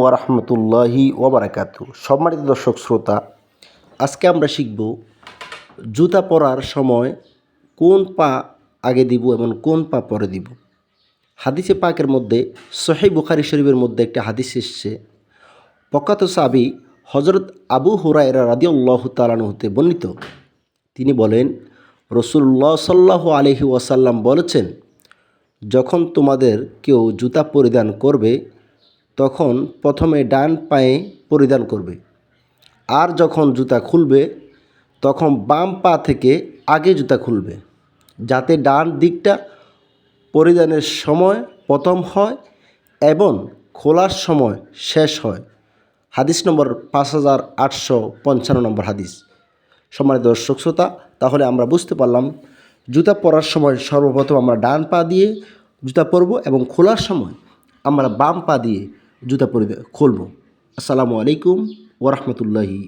ওয়ারহমতুল্লাহি ওবরাকাতু সম্মানিত দর্শক শ্রোতা, আজকে আমরা শিখব জুতা পরার সময় কোন পা আগে দিব এবং কোন পা পরে দিব। হাদিসে পাকের মধ্যে সহি বুখারি শরীফের মধ্যে একটা হাদিস এসছে। পকাত সাবি হজরত আবু হুরায়রা রাদিউল্লাহ তালানু হতে বর্ণিত। তিনি বলেন রসুল্লাহ সাল্লাহ আলহি ওয়াসাল্লাম বলেছেন, যখন তোমাদের কেউ জুতা পরিধান করবে তখন প্রথমে ডান পায়ে পরিধান করবে। আর যখন জুতা খুলবে, তখন বাম পা থেকে আগে জুতা খুলবে, যাতে ডান দিকটা পরিধানের সময় প্রথম হয় এবং খোলার সময় শেষ হয়। হাদিস নম্বর পাঁচ হাজার আটশো পঞ্চান্ন নম্বর হাদিস। সম্মানিত দর্শক শ্রোতা, তাহলে আমরা বুঝতে পারলাম, জুতা পরার সময় সর্বপ্রথম আমরা ডান পা দিয়ে জুতা পরব এবং খোলার সময় আমরা বাম পা দিয়ে জুতা পরে খুলব। আসসালামু আলাইকুম ওরহমতুল্লাহি